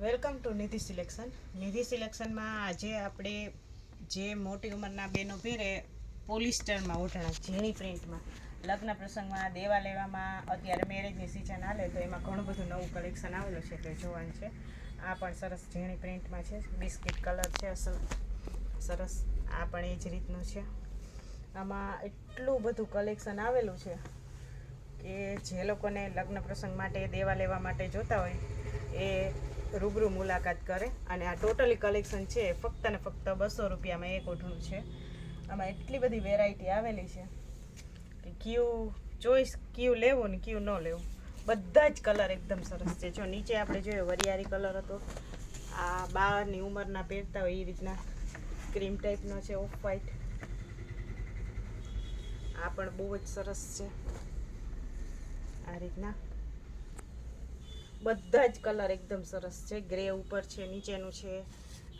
Welcome to Nidhi selection. નિધિ સિલેક્શનમાં આજે આપણે જે મોટી ઉંમરના બહેનો પહેરે પોલિસ્ટરમાં ઓઢણા ઝીણી પ્રિન્ટમાં. લગ્ન પ્રસંગમાં, દેવા લેવામાં, અત્યારે મેરેજની સિઝન હાલે, તો એમાં ઘણું બધું નવું કલેક્શન આવેલું છે તો જોવાનું છે. આ પણ સરસ ઝીણી પ્રિન્ટમાં છે. બિસ્કિટ કલર છે અસલ. સરસ. આ પણ એ જ રીતનું છે. આમાં એટલું બધું કલેક્શન આવેલું છે કે જે લોકોને લગ્ન પ્રસંગ માટે, દેવા લેવા માટે જોતા હોય, એ રૂબરૂ મુલાકાત કરે અને આ ટોટલી કલેક્શન છે ફક્ત ને ફક્ત બસો રૂપિયામાં એક ઓઢણું છે. આમાં એટલી બધી વેરાયટી આવેલી છે કે કયું ચોઈસ કયું લેવું ને કયું ન લેવું. બધા જ કલર એકદમ સરસ છે. જો નીચે આપણે જોઈએ વરિયાળી કલર હતો. આ બારની ઉંમરના પહેરતા હોય એ રીતના ક્રીમ ટાઈપનો છે ઓફ વ્હાઈટ આ પણ બહુ જ સરસ છે. આ રીતના બધા જ કલર એકદમ સરસ છે. ગ્રે ઉપર છે, નીચેનું છે.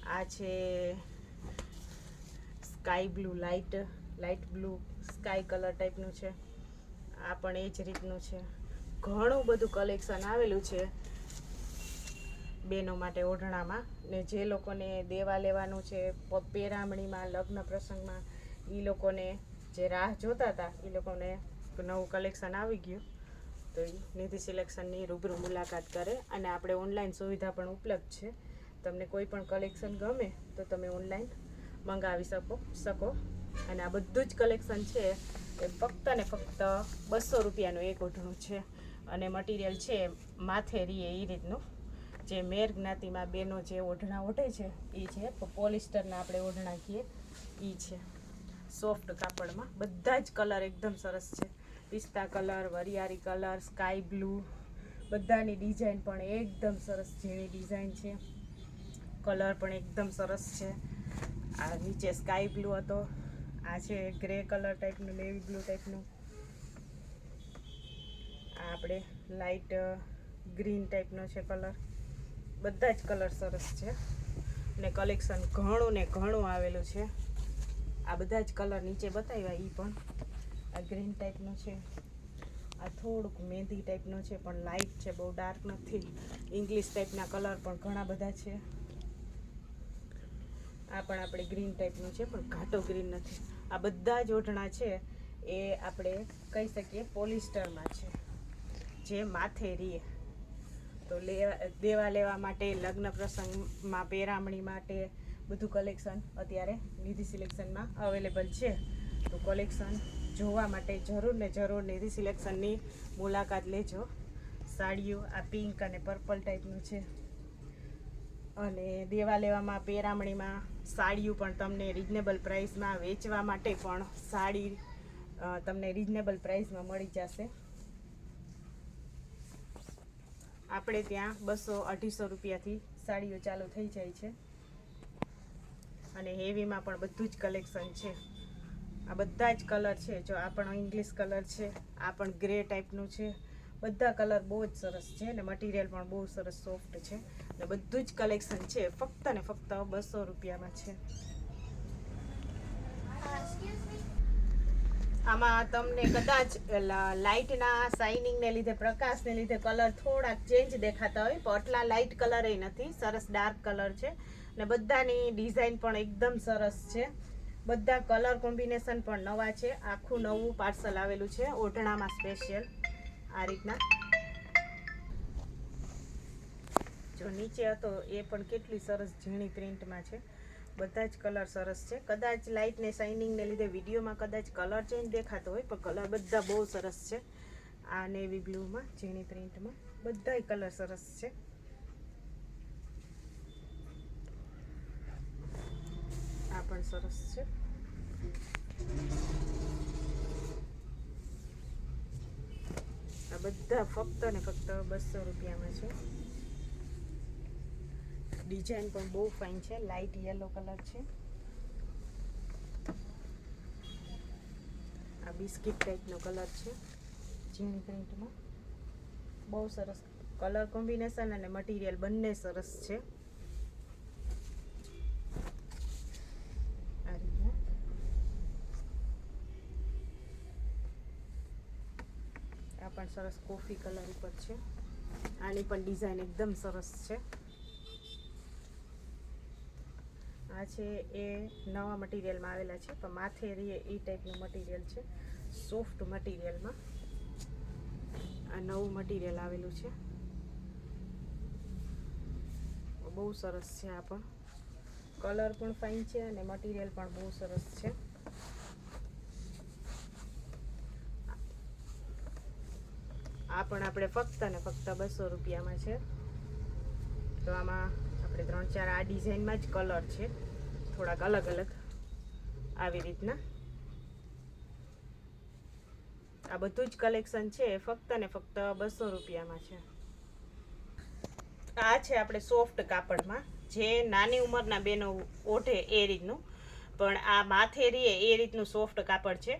આ છે sky blue, light light blue, sky colour ટાઈપનું છે. આ પણ એ જ રીતનું છે. ઘણું બધું કલેક્શન આવેલું છે બેનો માટે ઓઢણામાં. ને જે લોકોને દેવા લેવાનું છે પેરામણીમાં, લગ્ન પ્રસંગમાં એ લોકોને જે રાહ જોતા હતા એ લોકોને નવું કલેક્શન આવી ગયું. તો એ નિધિ સિલેક્શનની રૂબરૂ મુલાકાત કરે અને આપણે ઓનલાઈન સુવિધા પણ ઉપલબ્ધ છે. તમને કોઈ પણ કલેક્શન ગમે તો તમે ઓનલાઈન મંગાવી શકો શકો. અને આ બધું જ કલેક્શન છે એ ફક્ત ને ફક્ત બસો રૂપિયાનું એક ઓઢણું છે. અને મટીરિયલ છે માથે રીએ એ રીતનું. જે મેર જ્ઞાતિમાં બેનો જે ઓઢણા ઓઢે છે એ છે. પોલિસ્ટરના આપણે ઓઢણા કહીએ એ છે. સોફ્ટ કાપડમાં. બધા જ કલર એકદમ સરસ છે. પિસ્તા કલર, વરિયાળી કલર, સ્કાય બ્લુ, બધાની ડિઝાઇન પણ એકદમ સરસ ઝીણી ડિઝાઇન છે. કલર પણ એકદમ સરસ છે. આ નીચે સ્કાય બ્લુ હતો. આ છે ગ્રે કલર ટાઈપનું, નેવી બ્લુ ટાઈપનું. આ આપણે લાઇટ ગ્રીન ટાઈપનો છે કલર. બધા જ કલર સરસ છે. ને કલેક્શન ઘણું ને ઘણું આવેલું છે. આ બધા જ કલર નીચે બતાવ્યા એ પણ. આ ગ્રીન ટાઈપનું છે. આ થોડુંક મહેંદી ટાઈપનું છે, પણ લાઇટ છે, બહુ ડાર્ક નથી. ઇંગ્લિશ ટાઈપના કલર પણ ઘણા બધા છે. આ પણ આપણે ગ્રીન ટાઈપનું છે, પણ ઘાટો ગ્રીન નથી. આ બધા જ ઓઢણા છે, એ આપણે કહી શકીએ પોલિસ્ટરમાં છે, જે માથે રીએ. તો લેવા, દેવા લેવા માટે, લગ્ન પ્રસંગમાં, પેરામણી માટે બધું કલેક્શન અત્યારે નિધિ સિલેક્શનમાં અવેલેબલ છે. તો કલેક્શન જોવા માટે જરૂર ને જરૂર નિધિ સિલેક્શનની મુલાકાત લેજો. સાડીઓ આ પિંક અને પર્પલ ટાઈપનું છે. અને દેવા લેવામાં પેરામણીમાં સાડીઓ પણ તમને રિઝનેબલ પ્રાઇસમાં વેચવા માટે પણ સાડી તમને રિઝનેબલ પ્રાઇસમાં મળી જશે. આપણે ત્યાં બસો અઢીસો રૂપિયાથી સાડીઓ ચાલુ થઈ જાય છે. અને હેવીમાં પણ બધું જ કલેક્શન છે. આ બધા જ કલર છે. જો આ પણ ઇંગ્લિશ કલર છે, આ પણ ગ્રે ટાઈપનું છે. બધા કલર બહુ જ સરસ છે ને મટીરિયલ પણ બહુ સરસ સોફ્ટ છે. ને બધું જ કલેક્શન છે. ફક્ત ને ફક્ત બસો રૂપિયામાં છે. આમાં તમને કદાચ લાઇટના શાઇનિંગને લીધે પ્રકાશને લીધે કલર થોડાક ચેન્જ દેખાતા હોય, પણ આટલા લાઇટ કલર નથી. સરસ ડાર્ક કલર છે. ને બધાની ડિઝાઇન પણ એકદમ સરસ છે. બધા કલર કોમ્બિનેશન પણ નવા છે. આખું નવું પાર્સલ આવેલું છે. ઓઢણામાં સ્પેશિયલ આ રીતના. જો નીચે હતો, એ પણ કેટલી સરસ ઝીણી પ્રિન્ટમાં છે. બધા જ કલર સરસ છે. કદાચ લાઇટ ને શાઇનિંગ લીધે વિડીયોમાં કદાચ કલર ચેન્જ દેખાતો હોય, પણ કલર બધા બહુ સરસ છે. આ નેવી બ્લુમાં ઝીણી પ્રિન્ટમાં, બધાય કલર સરસ છે. પણ સરસ છે. આ બધા ફક્ત ને ફક્ત બસો રૂપિયામાં છે. ડિઝાઇન પણ બહુ ફાઇન છે. લાઇટ યલો કલર છે. આ બિસ્કિટ ટાઈપનો કલર છે. ઝીણી પ્રિન્ટમાં બહુ સરસ કલર કોમ્બિનેશન અને મટીરિયલ બંને સરસ છે આ રીતના આ પણ સરસ કોફી કલર ઉપર છે. આની પણ ડિઝાઇન એકદમ સરસ છે. આ છે એ નવા મટીરિયલમાં આવેલા છે, પણ માથે રીએ એ ટાઈપનું મટીરિયલ છે. સોફ્ટ મટીરિયલમાં આ નવું મટીરિયલ આવેલું છે. બહુ સરસ છે આ પણ. કલર પણ ફાઇન છે અને મટીરિયલ પણ બહુ સરસ છે. આ પણ આપણે ફક્ત ને ફક્ત બસો રૂપિયામાં છે. તો આમાં આપણે ત્રણ ચાર આ ડિઝાઇનમાં જ કલર છે. થોડાક અલગ અલગ આવી રીતના. આ બધું જ કલેક્શન છે, એ ફક્ત ને ફક્ત બસો રૂપિયામાં છે. આ છે આપણે સોફ્ટ કાપડમાં. જે નાની ઉંમરના બેનો ઓઢે એ રીતનું. પણ આ માથે રીએ એ રીતનું સોફ્ટ કાપડ છે.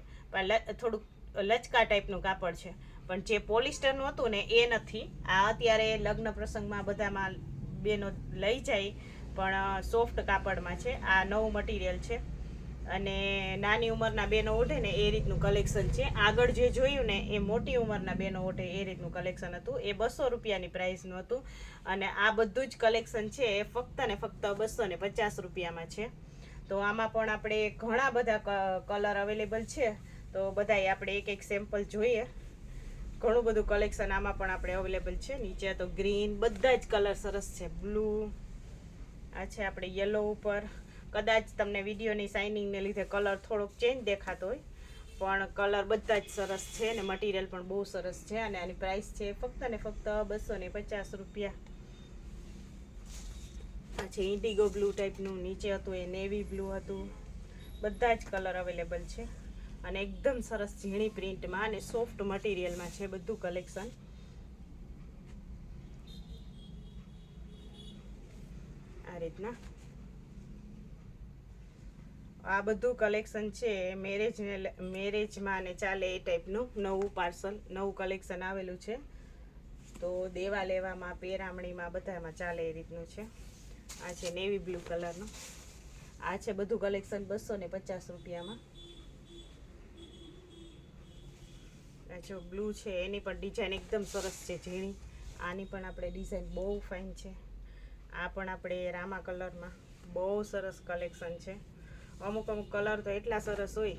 થોડુંક લચકા ટાઈપનું કાપડ છે. પણ જે પોલિસ્ટરનું હતું ને, એ નથી. આ અત્યારે લગ્ન પ્રસંગમાં બધામાં બેનો લઈ જાય, પણ સોફ્ટ કાપડમાં છે. આ નવું મટીરિયલ છે. અને નાની ઉંમરના બેનો ઓઢે ને, એ રીતનું કલેક્શન છે. આગળ જે જોયું ને, એ મોટી ઉંમરના બેનો ઓઢે, એ રીતનું કલેક્શન હતું. એ બસો રૂપિયાની પ્રાઇસનું હતું. અને આ બધું જ કલેક્શન છે, એ ફક્ત ને ફક્ત બસો ને પચાસ રૂપિયામાં છે. તો આમાં પણ આપણે ઘણા બધા કલર અવેલેબલ છે. તો બધાય આપણે એક એક સેમ્પલ જોઈએ. ઘણું બધું કલેક્શન આમાં પણ આપણે અવેલેબલ છે. નીચે તો ગ્રીન બધા જ કલર સરસ છે. બ્લુ આ છે આપણે યલો ઉપર. કદાચ તમને વિડીયોની શાઇનિંગને લીધે કલર થોડોક ચેન્જ દેખાતો હોય, પણ કલર બધા જ સરસ છે ને મટીરિયલ પણ બહુ સરસ છે અને આની પ્રાઇસ છે ફક્ત ને ફક્ત બસો ને પચાસ રૂપિયા. આ છે ઇન્ડિગો બ્લુ ટાઈપનું નીચે હતું એ નેવી બ્લુ હતું. બધા જ કલર અવેલેબલ છે. અને એકદમ સરસ ઝીણી પ્રિન્ટમાં અને સોફ્ટ મટીરિયલમાં છે બધું કલેક્શન. આ રીતના. આ બધું કલેક્શન છે મેરેજ મેરેજમાં ને ચાલે એ ટાઈપનું. નવું પાર્સલ, નવું કલેક્શન આવેલું છે. તો દેવા લેવામાં, પેરામણીમાં બધામાં ચાલે એ રીતનું છે. આ છે નેવી બ્લુ કલરનું. આ છે બધું કલેક્શન બસો ને પચાસ રૂપિયામાં. જો બ્લુ છે, એની પણ ડિઝાઇન એકદમ સરસ છે, ઝીણી. આની પણ આપણે ડિઝાઇન બહુ ફાઇન છે. આ પણ આપણે રામા કલરમાં. બહુ સરસ કલેક્શન છે. અમુક અમુક કલર તો એટલા સરસ હોય.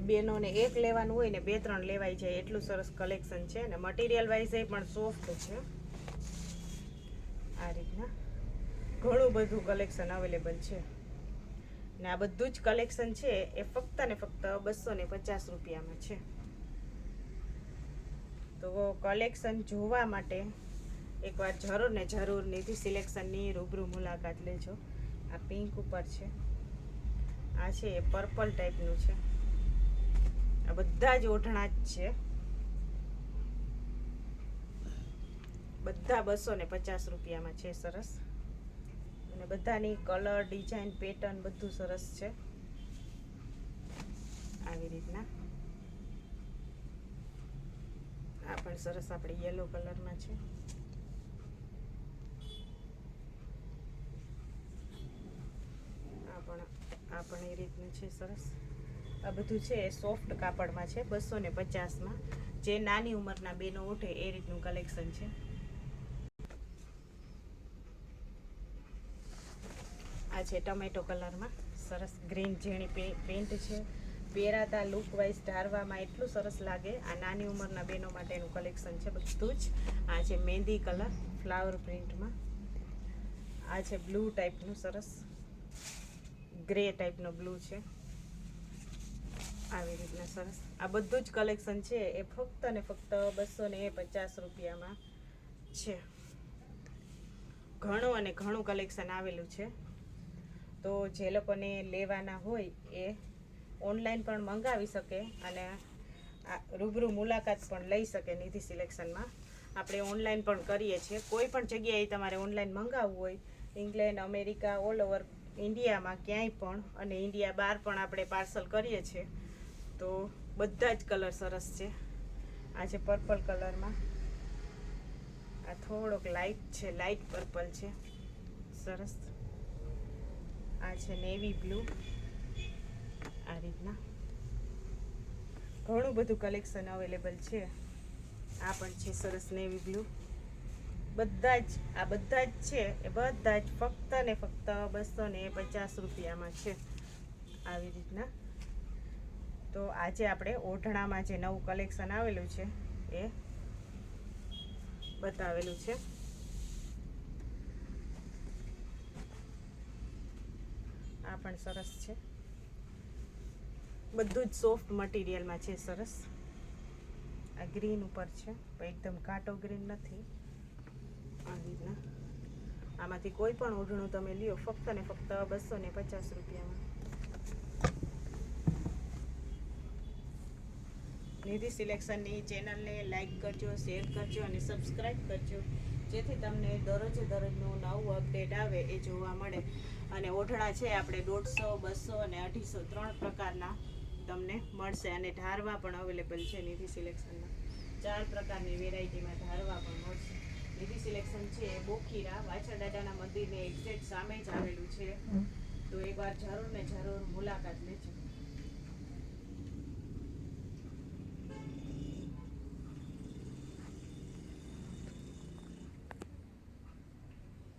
બેનોને એક લેવાનું હોય ને બે ત્રણ લેવાય જાય એટલું સરસ કલેક્શન છે. અને મટીરિયલ વાઇઝ એ પણ સોફ્ટ છે. આ રીતના ઘણું બધું કલેક્શન અવેલેબલ છે. ને આ બધું જ કલેક્શન છે, એ ફક્ત ને ફક્ત બસો ને પચાસ રૂપિયામાં છે. તો કલેક્શન જોવા માટે એકવાર જરૂર ને જરૂર નિધિ સિલેક્શનની રૂબરૂ મુલાકાત લેજો. આ પિંક ઉપર છે. આ છે એ પર્પલ ટાઈપનું છે. આ બધા જ ઓઢણા જ છે. બધા બસો ને પચાસ રૂપિયામાં છે સરસ. અને બધાની કલર ડિઝાઇન પેટર્ન બધું સરસ છે. આવી રીતના. આ પણ સરસ આપણે યલો કલરમાં છે. આ પણ આ પણ એ રીતનું છે સરસ. આ બધું છે સોફ્ટ કાપડમાં છે, બસો ને પચાસમાં. જે નાની ઉંમરના બેનો ઉઠે એ રીતનું કલેક્શન છે. આ છે ટમેટો કલરમાં સરસ ગ્રીન ઝીણી પેન્ટ છે. પહેરાતા લુક વાઇઝ ધારવામાં એટલું સરસ લાગે. આ નાની ઉંમરના બહેનો માટેનું કલેક્શન છે બધું જ. આ છે મહેંદી કલર ફ્લાવર પ્રિન્ટમાં આ છે બ્લુ ટાઈપનું સરસ. ગ્રે ટાઈપનો બ્લુ છે. આવી રીતના સરસ. આ બધું જ કલેક્શન છે. એ ફક્ત ને ફક્ત બસો ને પચાસ રૂપિયામાં છે. ઘણું અને ઘણું કલેક્શન આવેલું છે. તો જે લોકોને લેવાના હોય એ ઓનલાઈન પણ મંગાવી શકે અને રૂબરૂ મુલાકાત પણ લઈ શકે નિધિ સિલેક્શનમાં. આપણે ઓનલાઈન પણ કરીએ છીએ. કોઈ પણ જગ્યાએ તમારે ઓનલાઈન મંગાવવું હોય, ઇંગ્લેન્ડ, અમેરિકા, ઓલ ઓવર ઇન્ડિયામાં ક્યાંય પણ અને ઇન્ડિયા બહાર પણ આપણે પાર્સલ કરીએ છીએ, તો બધા જ કલર સરસ છે. આજે પર્પલ કલરમાં, આ થોડોક લાઇટ છે લાઇટ પર્પલ છે. સરસ. આ છે નેવી બ્લુ. આ રીતના. ઘણું બધું કલેક્શન અવેલેબલ છે. આ પણ છે સરસ નેવી બ્લુ બધા જ, આ બધા જ છે. એ બધા જ ફક્ત ને ફક્ત બસો ને પચાસ રૂપિયામાં છે આવી રીતના. તો આજે આપણે ઓઢણામાં જે નવું કલેક્શન આવેલું છે, એ બતાવેલું છે. આ પણ સરસ છે. બધું જ સોફ્ટ મટીરિયલમાં છે, સરસ. આ ગ્રીન ઉપર છે એકદમ કાટો ગ્રીન નથી. આવી રીતના. આમાંથી કોઈ પણ ઓઢણું તમે લ્યો, ફક્ત ને ફક્ત બસો ને પચાસ રૂપિયામાં. નિધિ સિલેક્શનની ચેનલને લાઇક કરજો શેર કરજો અને સબસ્ક્રાઈબ કરજો. જેથી તમને દરરોજે દરરોજનું નવું અપડેટ આવે એ જોવા મળે. અને ઓઢણા છે, આપણે દોઢસો, બસો અને અઢીસો, ત્રણ પ્રકારના. તમને મળશે અને ધારવા પણ અવેલેબલ છે નિધિ સિલેક્શનમાં. ચાર પ્રકારની વેરાયટીમાં ધારવા પણ મળશે. નિધિ સિલેક્શન છે એ બોખીરા વાછા દાદાના મંદિરને એક્ઝેક્ટ સામે જ આવેલું છે. તો એકવાર જરૂર ને જરૂર મુલાકાત લેજો.